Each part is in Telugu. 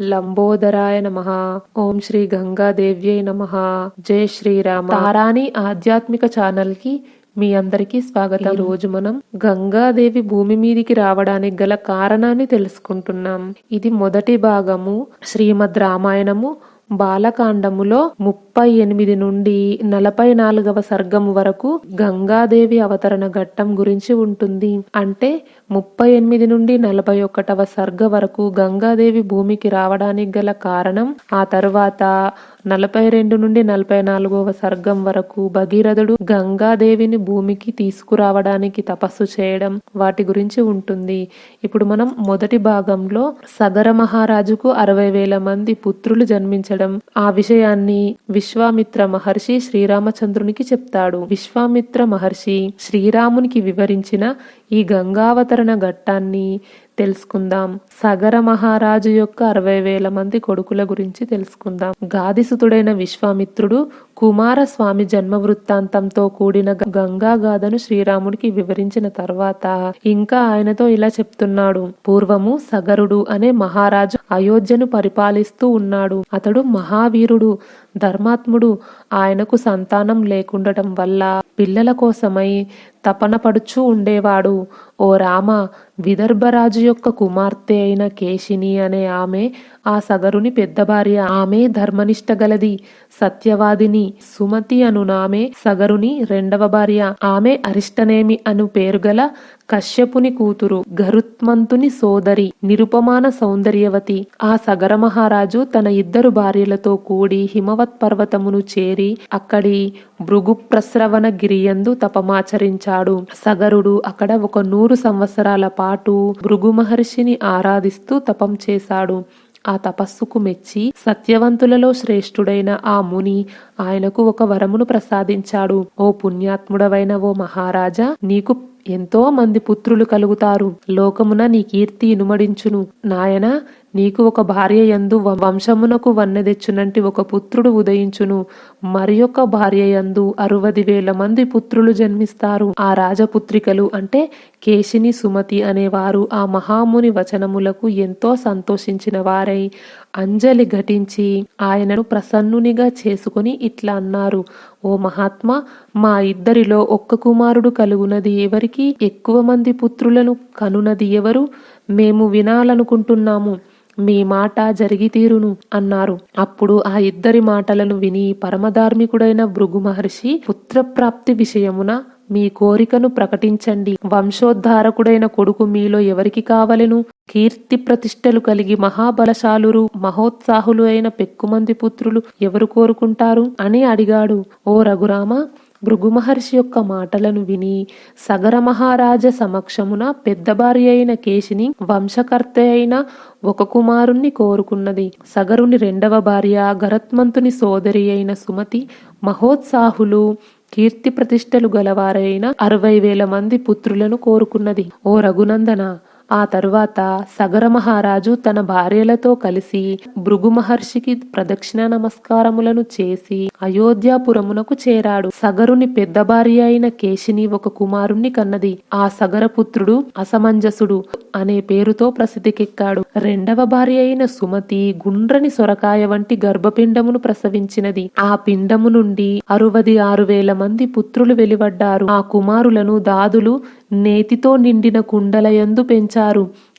లంబోదరాయ నమ. ఓం శ్రీ గంగాదేవ్యై నమ. జై శ్రీరామ తారాని ఆధ్యాత్మిక ఛానల్కి మీ అందరికీ స్వాగతం. ఈ రోజు మనం గంగాదేవి భూమి మీదికి రావడానికి గల కారణాన్ని తెలుసుకుంటున్నాం. ఇది మొదటి భాగము శ్రీమద్ రామాయణము బాలకాండములో ముప్పై ఎనిమిది నుండి నలభై నాలుగవ సర్గము వరకు గంగాదేవి అవతరణ ఘట్టం గురించి ఉంటుంది. అంటే ముప్పై ఎనిమిది నుండి నలభై ఒకటవ సర్గ వరకు గంగాదేవి భూమికి రావడానికి గల కారణం ఆ తరువాత నలభై రెండు నుండి నలభై నాలుగవ సర్గం వరకు భగీరథుడు గంగాదేవిని భూమికి తీసుకురావడానికి తపస్సు చేయడం వాటి గురించి ఉంటుంది. ఇప్పుడు మనం మొదటి భాగంలో సగర మహారాజుకు అరవై వేల మంది పుత్రులు జన్మించడం ఆ విషయాన్ని విశ్వామిత్ర మహర్షి శ్రీరామచంద్రునికి చెప్తాడు. విశ్వామిత్ర మహర్షి శ్రీరామునికి వివరించిన ఈ గంగావతరణ ఘట్టాన్ని తెలుసుకుందాం. సగర మహారాజు యొక్క అరవై వేల మంది కొడుకుల గురించి తెలుసుకుందాం. గాదిసుతుడైన విశ్వామిత్రుడు కుమారస్వామి జన్మ వృత్తాంతంతో కూడిన గంగా గాథను శ్రీరాముడికి వివరించిన తర్వాత ఇంకా ఆయనతో ఇలా చెప్తున్నాడు. పూర్వము సగరుడు అనే మహారాజు అయోధ్యను పరిపాలిస్తూ ఉన్నాడు. అతడు మహావీరుడు ధర్మాత్ముడు. ఆయనకు సంతానం లేకుండటం వల్ల పిల్లల కోసమై తపనపడుచూ ఉండేవాడు. ఓ రామ విదర్భరాజు యొక్క కుమార్తె అయిన కేశిని అనే ఆమె ఆ సగరుని పెద్ద భార్య ఆమె ధర్మనిష్ట గలది. సత్యవాదిని సుమతి అను నామె సగరుని రెండవ భార్య. ఆమె అరిష్టనేమి అను పేరు గల కశ్యపుని కూతురు గరుత్మంతుని సోదరి నిరుపమాన సౌందర్యవతి. ఆ సగర మహారాజు తన ఇద్దరు భార్యలతో కూడి హిమవత్ పర్వతమును చేరి అక్కడి భృగు ప్రస్రవణ గిరియందు తపమాచరించాడు సగరుడు అక్కడ ఒక నూరు సంవత్సరాల పాటు భృగు మహర్షిని ఆరాధిస్తూ తపం చేశాడు. ఆ తపస్సుకు మెచ్చి సత్యవంతులలో శ్రేష్ఠుడైన ఆ ముని ఆయనకు ఒక వరమును ప్రసాదించాడు. ఓ పుణ్యాత్ముడవైన ఓ మహారాజా నీకు ఎంతో మంది పుత్రులు కలుగుతారు. లోకమున నీ కీర్తి ఇనుమడించును. నాయన నీకు ఒక భార్య యందు వంశమునకు వన్నెదెచ్చునంటి ఒక పుత్రుడు ఉదయించును. మరి ఒక భార్య యందు అరవది వేల మంది పుత్రులు జన్మిస్తారు. ఆ రాజపుత్రికలు అంటే కేశిని సుమతి అనేవారు ఆ మహాముని వచనములకు ఎంతో సంతోషించిన వారై అంజలి ఘటించి ఆయనను ప్రసన్నునిగా చేసుకుని ఇట్లా అన్నారు. ఓ మహాత్మా మా ఇద్దరిలో ఒక్క కుమారుడు కలుగునది ఎవరికి? ఎక్కువ మంది పుత్రులను కనునది ఎవరు? మేము వినాలనుకుంటున్నాము. మీ మాట జరిగి తీరును అన్నారు. అప్పుడు ఆ ఇద్దరి మాటలను విని పరమధార్మికుడైన భృగు మహర్షి పుత్రప్రాప్తి విషయమున మీ కోరికను ప్రకటించండి. వంశోద్ధారకుడైన కొడుకు మీలో ఎవరికి కావలెను? కీర్తి ప్రతిష్టలు కలిగి మహాబలశాలురు మహోత్సాహులు అయిన పెక్కుమంది పుత్రులు ఎవరు కోరుకుంటారు? అని అడిగాడు. ఓ రఘురామ భృగు మహర్షి యొక్క మాటలను విని సగర మహారాజ సమక్షమున పెద్ద భార్య అయిన కేశిని వంశకర్త అయిన ఒక కుమారుణ్ణి కోరుకున్నది. సగరుని రెండవ భార్య గరత్మంతుని సోదరి అయిన సుమతి మహోత్సాహులు కీర్తి ప్రతిష్టలు గలవారైన అరవై వేల మంది పుత్రులను కోరుకున్నది. ఓ రఘునందన ఆ తరువాత సగర మహారాజు తన భార్యలతో కలిసి భృగు మహర్షికి ప్రదక్షిణ నమస్కారములను చేసి అయోధ్యాపురమునకు చేరాడు. సగరుని పెద్ద భార్య అయిన కేశిని ఒక కుమారుణ్ణి కన్నది. ఆ సగరపుత్రుడు అసమంజసుడు అనే పేరుతో ప్రసిద్ధికెక్కాడు. రెండవ భార్య అయిన సుమతి గుండ్రని సొరకాయ వంటి గర్భపిండమును ప్రసవించినది. ఆ పిండము నుండి అరవది ఆరు వేల మంది పుత్రులు వెలువడ్డారు. ఆ కుమారులను దాదులు నేతితో నిండిన కుండలయందు పెంచారు.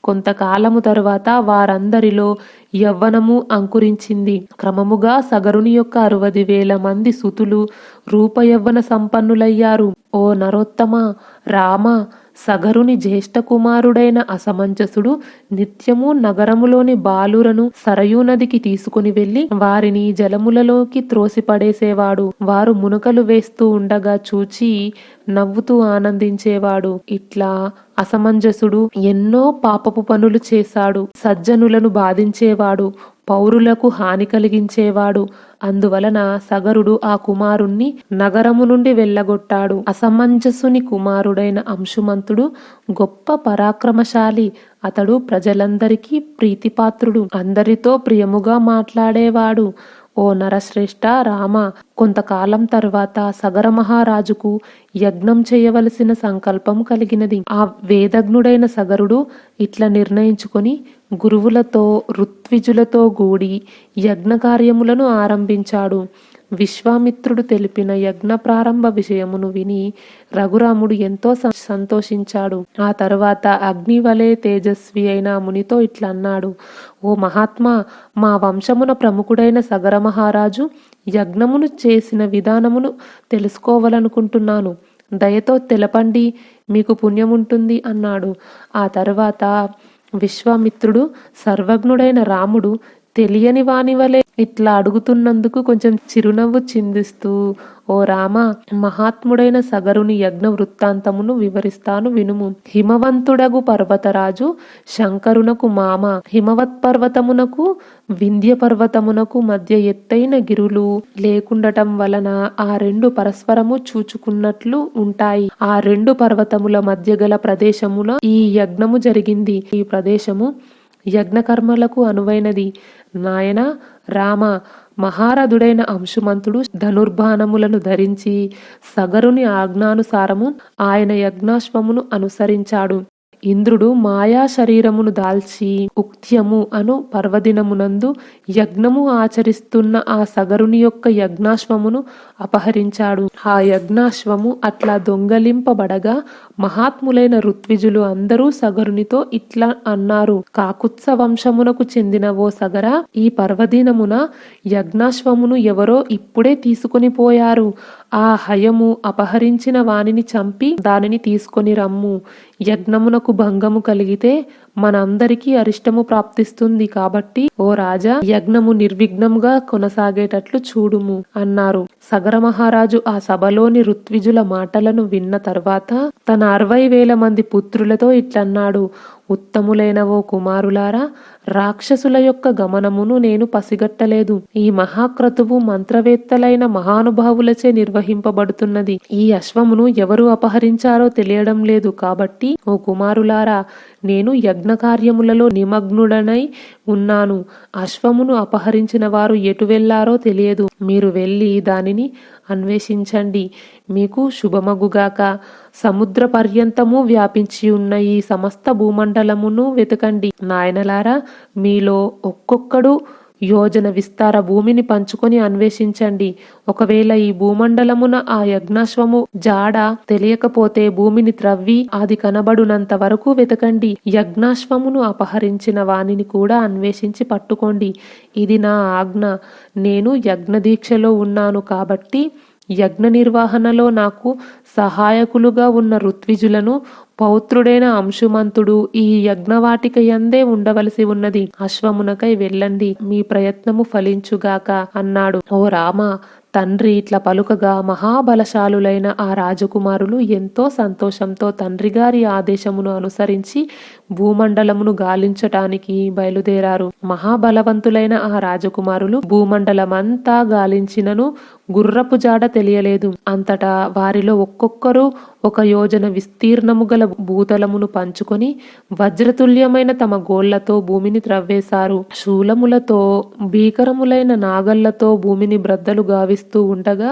కొంతకాలము తరువాత వారందరిలో యవ్వనము అంకురించింది. క్రమముగా సగరుని యొక్క అరవది వేల మంది సుతులు రూపయవ్వన సంపన్నులయ్యారు. ఓ నరోత్తమ రామ సగరుని జ్యేష్ఠ కుమారుడైన అసమంజసుడు నిత్యము నగరములోని బాలురను సరయూ నదికి తీసుకుని వెళ్ళి వారిని జలములలోకి త్రోసిపడేసేవాడు. వారు మునకలు వేస్తూ ఉండగా చూచి నవ్వుతూ ఆనందించేవాడు. ఇట్లా అసమంజసుడు ఎన్నో పాపపు పనులు చేశాడు. సజ్జనులను బాధించేవాడు. పౌరులకు హాని కలిగించేవాడు. అందువలన సగరుడు ఆ కుమారుణ్ణి నగరము నుండి వెళ్ళగొట్టాడు. అసమంజసుని కుమారుడైన అంశుమంతుడు గొప్ప పరాక్రమశాలి. అతడు ప్రజలందరికీ ప్రీతిపాత్రుడు. అందరితో ప్రియముగా మాట్లాడేవాడు. ఓ నరశ్రేష్ఠ రామ కొంతకాలం తర్వాత సగర మహారాజుకు యజ్ఞం చేయవలసిన సంకల్పం కలిగినది. ఆ వేదజ్ఞుడైన సగరుడు ఇట్లా నిర్ణయించుకొని గురువులతో ఋత్విజులతో గూడి యజ్ఞ కార్యములను ఆరంభించాడు. విశ్వామిత్రుడు తెలిపిన యజ్ఞ ప్రారంభ విషయమును విని రఘురాముడు ఎంతో సంతోషించాడు. ఆ తర్వాత అగ్నివలే తేజస్వి అయిన మునితో ఇట్లా అన్నాడు. ఓ మహాత్మా మా వంశమున ప్రముఖుడైన సగర మహారాజు యజ్ఞమును చేసిన విధానమును తెలుసుకోవాలనుకుంటున్నాను. దయతో తెలపండి మీకు పుణ్యముంటుంది అన్నాడు. ఆ తర్వాత విశ్వామిత్రుడు సర్వజ్ఞుడైన రాముడు తెలియని వాని వలె ఇట్లా అడుగుతున్నందుకు కొంచెం చిరునవ్వు చిందిస్తూ ఓ రామ మహాత్ముడైన సగరుని యజ్ఞ వృత్తాంతమును వివరిస్తాను వినుము. హిమవంతుడగు పర్వతరాజు శంకరునకు మామ హిమవత్ పర్వతమునకు వింధ్య పర్వతమునకు మధ్య ఎత్తైన గిరులు లేకుండటం వలన ఆ రెండు పరస్పరము చూచుకున్నట్లు ఉంటాయి. ఆ రెండు పర్వతముల మధ్య గల ప్రదేశములో ఈ యజ్ఞము జరిగింది. ఈ ప్రదేశము యజ్ఞకర్మలకు అనువైనది. నాయన రామ మహారథుడైన అంశుమంతుడు ధనుర్బాణములను ధరించి సగరుని ఆజ్ఞానుసారము ఆయన యజ్ఞాశ్వమును అనుసరించాడు. ఇంద్రుడు మాయా శరీరమును దాల్చి ఉక్త్యము అను పర్వదినమునందు యజ్ఞము ఆచరిస్తున్న ఆ సగరుని యొక్క యజ్ఞాశ్వమును అపహరించాడు. ఆ యజ్ఞాశ్వము అట్లా దొంగలింపబడగా మహాత్ములైన ఋత్విజులు అందరూ సగరునితో ఇట్లా అన్నారు. కాకుత్స వంశమునకు చెందిన ఓ సగర ఈ పర్వదినమున యజ్ఞాశ్వమును ఎవరో ఇప్పుడే తీసుకుని పోయారు. ఆ హయము అపహరించిన వానిని చంపి దానిని తీసుకొని రమ్ము. యజ్ఞమునకు భంగము కలిగితే మనందరికీ అరిష్టము ప్రాప్తిస్తుంది కాబట్టి ఓ రాజా యజ్ఞము నిర్విఘ్నముగా కొనసాగేటట్లు చూడుము అన్నారు. సగర మహారాజు ఆ సభలోని ఋత్విజుల మాటలను విన్న తర్వాత తన అరవై వేల మంది పుత్రులతో ఇట్లన్నాడు ఉత్తములైన ఓ కుమారులారా రాక్షసుల యొక్క గమనమును నేను పసిగట్టలేదు. ఈ మహాక్రతువు మంత్రవేత్తలైన మహానుభావులచే నిర్వహింపబడుతున్నది. ఈ అశ్వమును ఎవరు అపహరించారో తెలియడం లేదు. కాబట్టి ఓ కుమారులారా నేను యజ్ఞ కార్యములలో నిమగ్నుడనై ఉన్నాను. అశ్వమును అపహరించిన వారు ఎటు వెళ్ళారో తెలియదు. మీరు వెళ్ళి దానిని అన్వేషించండి. మీకు శుభమగుగాక. సముద్ర పర్యంతము వ్యాపించి ఉన్న ఈ సమస్త భూమండలమును వెతకండి. నాయనలారా మీలో ఒక్కొక్కడు యోజన విస్తార భూమిని పంచుకొని అన్వేషించండి. ఒకవేళ ఈ భూమండలమున ఆ యజ్ఞాశ్వము జాడ తెలియకపోతే భూమిని త్రవ్వి అది కనబడునంత వరకు వెతకండి. యజ్ఞాశ్వమును అపహరించిన వానిని కూడా అన్వేషించి పట్టుకోండి. ఇది నా ఆజ్ఞ. నేను యజ్ఞ దీక్షలో ఉన్నాను కాబట్టి యజ్ఞ నిర్వహణలో నాకు సహాయకులుగా ఉన్న ఋత్విజులను పౌత్రుడైన అంశుమంతుడు ఈ యజ్ఞవాటిక యందే ఉండవలసి ఉన్నది. అశ్వమునకై వెళ్ళండి. మీ ప్రయత్నము ఫలించుగాక అన్నాడు. ఓ రామ తండ్రి ఇట్లా పలుకగా మహాబలశాలులైన ఆ రాజకుమారులు ఎంతో సంతోషంతో తండ్రి గారి ఆదేశమును అనుసరించి భూమండలమును గాలించటానికి బయలుదేరారు. మహాబలవంతులైన ఆ రాజకుమారులు భూమండలమంతా గాలించినను గుర్రపు జాడ తెలియలేదు. అంతటా వారిలో ఒక్కొక్కరు ఒక యోజన విస్తీర్ణము గల భూతలమును పంచుకొని వజ్రతుల్యమైన తమ గోళ్ళతో భూమిని త్రవ్వేశారు. శూలములతో భీకరములైన నాగళ్ళతో భూమిని బ్రద్దలు చేస్తూ ఉండగా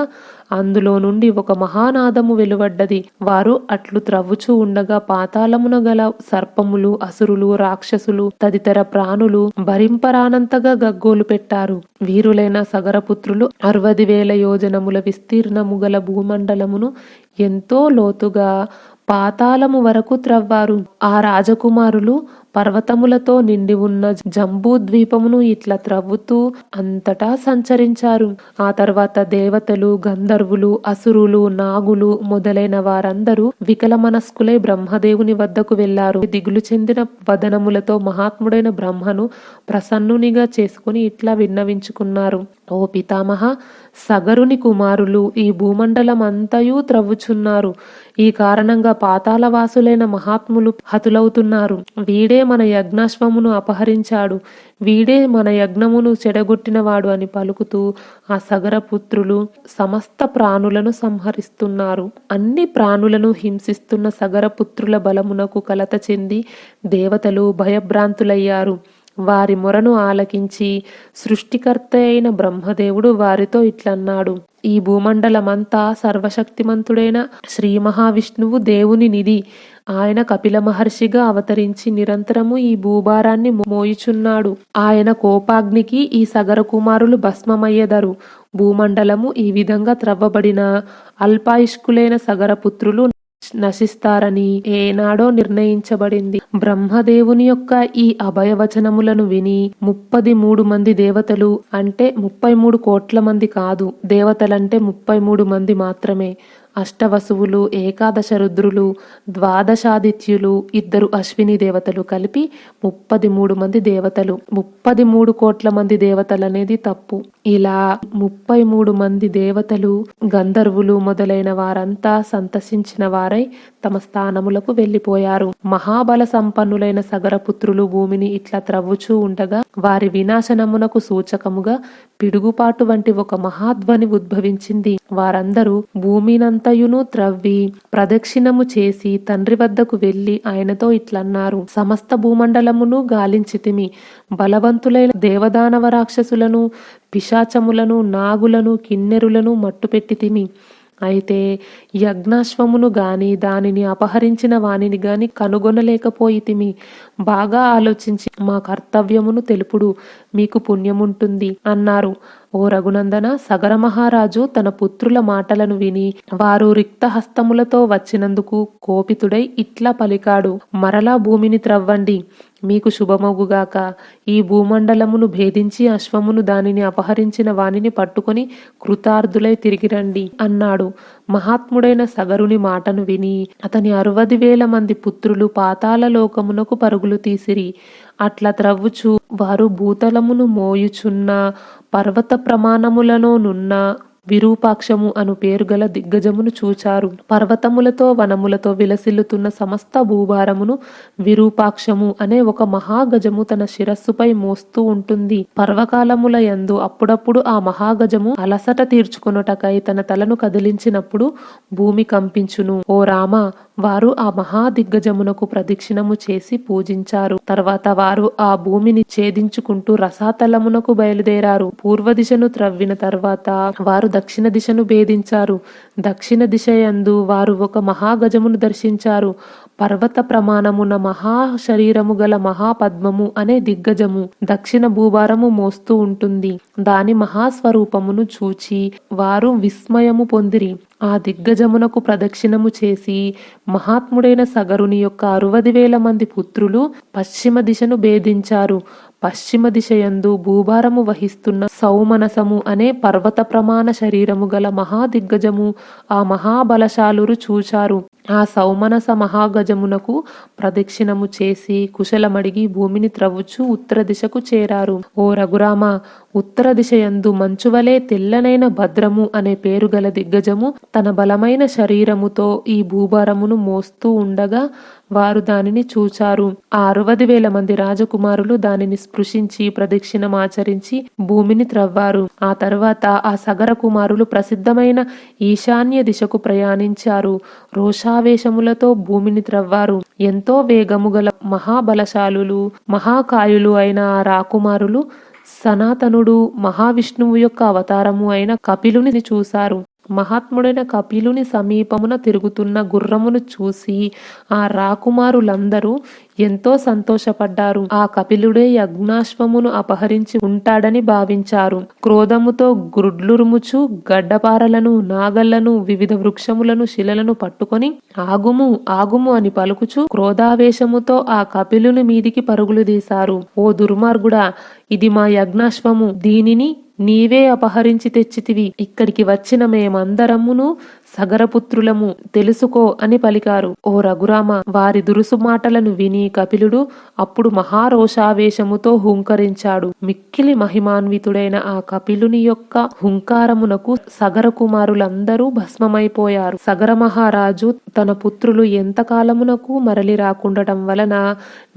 అందులో నుండి ఒక మహానాదము వెలువడ్డది. వారు అట్లు త్రవ్వుచూ ఉండగా పాతాళమున గల సర్పములు అసురులు రాక్షసులు తదితర ప్రాణులు భరింపరానంతగా గగ్గోలు పెట్టారు. వీరులైన సగరపుత్రులు అరవది వేల యోజనముల విస్తీర్ణము గల భూమండలమును ఎంతో లోతుగా పాతాళము వరకు త్రవ్వారు. ఆ రాజకుమారులు పర్వతములతో నిండి ఉన్న జంబూ ద్వీపమును ఇట్లా త్రవ్వుతూ అంతటా సంచరించారు. ఆ తర్వాత దేవతలు గంధర్వులు అసురులు నాగులు మొదలైన వారందరూ వికల మనస్కులై బ్రహ్మదేవుని వద్దకు వెళ్ళారు దిగులు చెందిన వదనములతో మహాత్ముడైన బ్రహ్మను ప్రసన్నునిగా చేసుకుని ఇట్లా విన్నవించుకున్నారు. ఓ పితామహ సగరుని కుమారులు ఈ భూమండలం అంతయు త్రవ్వుచున్నారు. ఈ కారణంగా పాతాళవాసులైన మహాత్ములు హతులవుతున్నారు. వీడే మన యజ్ఞాశ్వమును అపహరించాడు. వీడే మన యజ్ఞమును చెడగొట్టినవాడు అని పలుకుతూ ఆ సగరపుత్రులు సమస్త ప్రాణులను సంహరిస్తున్నారు. అన్ని ప్రాణులను హింసిస్తున్న సగరపుత్రుల బలమునకు కలత చెంది దేవతలు భయభ్రాంతులయ్యారు. వారి మొరను ఆలకించి సృష్టికర్త అయిన బ్రహ్మదేవుడు వారితో ఇట్లన్నాడు. ఈ భూమండలమంతా సర్వశక్తిమంతుడైన శ్రీ మహావిష్ణువు దేవుని నిధి. ఆయన కపిల మహర్షిగా అవతరించి నిరంతరము ఈ భూభారాన్ని మోయుచున్నాడు. ఆయన కోపాగ్నికి ఈ సగర కుమారులు భస్మమయ్యెదరు. భూమండలము ఈ విధంగా త్రవ్వబడిన అల్పాయుష్కులైన సగర పుత్రులు నశిస్తారని ఏనాడో నిర్ణయించబడింది. బ్రహ్మదేవుని యొక్క ఈ అభయవచనములను విని ముప్పది మూడు మంది దేవతలు అంటే ముప్పై మూడు కోట్ల మంది కాదు. దేవతలంటే ముప్పై మూడు మంది మాత్రమే. అష్టవసువులు ఏకాదశ రుద్రులు ద్వాదశాదిత్యులు ఇద్దరు అశ్విని దేవతలు కలిపి ముప్పది మూడు మంది దేవతలు. ముప్పది మూడు కోట్ల మంది దేవతలు అనేది తప్పు. ఇలా ముప్పై మూడు మంది దేవతలు గంధర్వులు మొదలైన వారంతా సంతసించిన వారై తమ స్థానములకు వెళ్ళిపోయారు మహాబల సంపన్నులైన సగరపుత్రులు భూమిని ఇట్లా త్రవ్వుచూ ఉండగా వారి వినాశనమునకు సూచకముగా పిడుగుపాటు వంటి ఒక మహాధ్వని ఉద్భవించింది. వారందరూ అంతయును త్రవ్వి ప్రదక్షిణము చేసి తండ్రి వద్దకు వెళ్ళి ఆయనతో ఇట్లన్నారు సమస్త భూమండలమును గాలించితిమి. బలవంతులైన దేవదానవ రాక్షసులను పిశాచములను నాగులను కిన్నెరులను మట్టుపెట్టితిమి. అయితే యజ్ఞాశ్వమును గాని దానిని అపహరించిన వానిని గాని కనుగొనలేకపోయితిమి. బాగా ఆలోచించి మా కర్తవ్యమును తెలుపుడు మీకు పుణ్యముంటుంది అన్నారు. ఓ రఘునందన సగర మహారాజు తన పుత్రుల మాటలను విని వారు రిక్తహస్తములతో వచ్చినందుకు కోపితుడై ఇట్లా పలికాడు. మరలా భూమిని త్రవ్వండి. మీకు శుభమగుగాక. ఈ భూమండలమును భేదించి అశ్వమును దానిని అపహరించిన వానిని పట్టుకొని కృతార్థులై తిరిగి రండి అన్నాడు. మహాత్ముడైన సగరుని మాటను విని అతని అరవది వేల మంది పుత్రులు పాతాల లోకమునకు పరుగులు తీసిరి. అట్లా త్రవ్వుచు వారు భూతలమును మోయుచున్న పర్వత ప్రమాణములలోనున్న విరూపాక్షము అను పేరు గల దిగ్గజమును చూచారు. పర్వతములతో వనములతో విలసిల్లుతున్న సమస్త భూభారమును విరూపాక్షము అనే ఒక మహాగజము తన శిరస్సుపై మోస్తూ ఉంటుంది. పర్వకాలముల యందు అప్పుడప్పుడు ఆ మహాగజము అలసట తీర్చుకొనుటకై తన తలను కదిలించినప్పుడు భూమి కంపించును. ఓ రామ వారు ఆ మహాదిగ్గజమునకు ప్రదక్షిణము చేసి పూజించారు. తర్వాత వారు ఆ భూమిని ఛేదించుకుంటూ రసాతలమునకు బయలుదేరారు. పూర్వ దిశను త్రవ్విన తర్వాత వారు దక్షిణ దిశను భేదించారు. దక్షిణ దిశ యందు వారు ఒక మహాగజమును దర్శించారు. పర్వత ప్రమాణమున మహా శరీరము గల మహాపద్మము అనే దిగ్గజము దక్షిణ భూభారము మోస్తూ ఉంటుంది. దాని మహాస్వరూపమును చూచి వారు విస్మయము పొందిరి. ఆ దిగ్గజమునకు ప్రదక్షిణము చేసి మహాత్ముడైన సగరుని యొక్క అరవది వేల మంది పుత్రులు పశ్చిమ దిశను భేదించారు. పశ్చిమ దిశయందు భూభారము వహిస్తున్న సౌమనసము అనే పర్వత ప్రమాణ శరీరము గల మహాదిగ్గజము ఆ మహాబలశాలురు చూచారు. ఆ సౌమనస మహాగజమునకు ప్రదక్షిణము చేసి కుశలమడిగి భూమిని త్రవ్వుచు ఉత్తర దిశకు చేరారు. ఓ రఘురామ ఉత్తర దిశయందు మంచువలే తెల్లనైన భద్రము అనే పేరు గల దిగ్గజము తన బలమైన శరీరముతో ఈ భూభారమును మోస్తూ ఉండగా వారు దానిని చూచారు. ఆ అరవది వేల మంది రాజకుమారులు దానిని స్పృశించి ప్రదక్షిణమాచరించి భూమిని త్రవ్వారు. ఆ తర్వాత ఆ సగర కుమారులు ప్రసిద్ధమైన ఈశాన్య దిశకు ప్రయాణించారు. రోషావేశములతో భూమిని త్రవ్వారు. ఎంతో వేగము గల మహాబలశాలులు మహాకాయులు అయిన ఆ రాకుమారులు సనాతనుడు మహావిష్ణువు యొక్క అవతారము అయిన కపిలుని చూశారు. మహాత్ముడైన కపిలుని సమీపమున తిరుగుతున్న గుర్రమును చూసి ఆ రాకుమారులందరూ ఎంతో సంతోషపడ్డారు. ఆ కపిలుడే యజ్ఞాశ్వమును అపహరించి ఉంటాడని భావించారు. క్రోధముతో గుడ్లురుముచు గడ్డపారలను నాగళ్ళను వివిధ వృక్షములను శిలలను పట్టుకొని ఆగుము ఆగుము అని పలుకుచు క్రోధావేశముతో ఆ కపిలుని మీదికి పరుగులు తీశారు. ఓ దుర్మార్గుడా ఇది మా యజ్ఞాశ్వము. దీనిని నీవే అపహరించి తెచ్చితివి. ఇక్కడికి వచ్చిన మేమందరమును సగరపుత్రులము తెలుసుకో అని పలికారు. ఓ రఘురామ వారి దురుసు మాటలను విని కపిలుడు అప్పుడు మహారోషావేశముతో హుంకరించాడు. మిక్కిలి మహిమాన్వితుడైన ఆ కపిలుని యొక్క హుంకారమునకు సగర కుమారులందరూ భస్మమైపోయారు. సగర మహారాజు తన పుత్రులు ఎంతకాలమునకు మరలి రాకుండటం వలన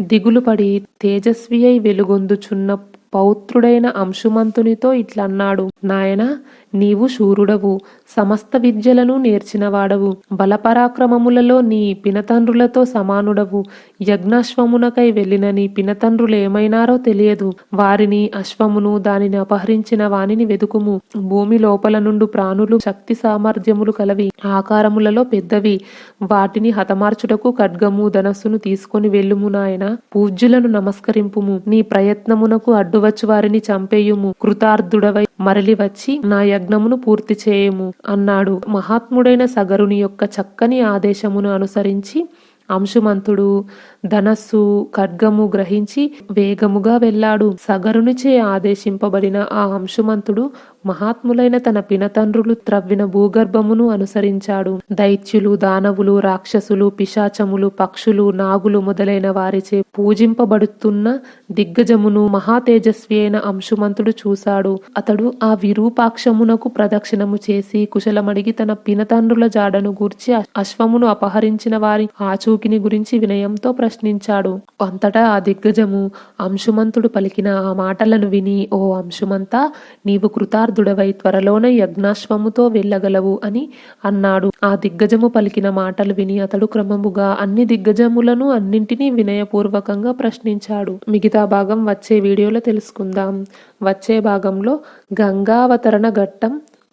దిగులుపడి తేజస్వి అయి వెలుగొందుచున్న పౌత్రుడైన అంశుమంతునితో ఇట్లన్నాడు నాయన నీవు శూరుడవు. సమస్త విద్యలను నేర్చినవాడవు. బలపరాక్రమములలో నీ పినతండ్రులతో సమానుడవు. యజ్ఞాశ్వమునకై వెళ్ళిన నీ పినతండ్రులు ఏమైనారో తెలియదు. వారిని అశ్వమును దానిని అపహరించిన వానిని వెదుకుము. భూమి లోపల నుండి ప్రాణులు శక్తి సామర్థ్యములు కలవి. ఆకారములలో పెద్దవి. వాటిని హతమార్చుటకు ఖడ్గము ధనస్సును తీసుకొని వెళ్ళుము నాయన. పూజ్యులను నమస్కరింపుము. నీ ప్రయత్నమునకు అడ్డువచ్చు వారిని చంపేయుము. కృతార్థుడవై మరలి వచ్చి నా యజ్ఞమును పూర్తి చేయము అన్నాడు. మహాత్ముడైన సగరుని యొక్క చక్కని ఆదేశమును అనుసరించి అంశుమంతుడు ధనస్సు ఖడ్గము గ్రహించి వేగముగా వెళ్ళాడు. సగరునిచే ఆదేశింపబడిన ఆ అంశుమంతుడు మహాత్ములైన తన పినతండ్రులు త్రవ్విన భూగర్భమును అనుసరించాడు. దైత్యులు దానవులు రాక్షసులు పిశాచములు పక్షులు నాగులు మొదలైన వారిచే పూజింపబడుతున్న దిగ్గజమును మహాతేజస్వి అయిన అంశుమంతుడు చూశాడు. అతడు ఆ విరూపాక్షమునకు ప్రదక్షిణము చేసి కుశలమడిగి తన పినతండ్రుల జాడను గూర్చి అశ్వమును అపహరించిన వారి ఆచూకిని గురించి వినయంతో ప్రశ్నించాడు. అంతటా ఆ దిగ్గజము అంశుమంతుడు పలికిన ఆ మాటలను విని ఓ అంశుమంతా నీవు కృతార్థుడవై త్వరలోనే యజ్ఞాశ్వముతో వెళ్ళగలవు అని అన్నాడు. ఆ దిగ్గజము పలికిన మాటలు విని అతడు క్రమముగా అన్ని దిగ్గజములను అన్నింటినీ వినయపూర్వకంగా ప్రశ్నించాడు. మిగతా భాగం వచ్చే వీడియోలో తెలుసుకుందాం. వచ్చే భాగంలో గంగావతరణ ఘట్టం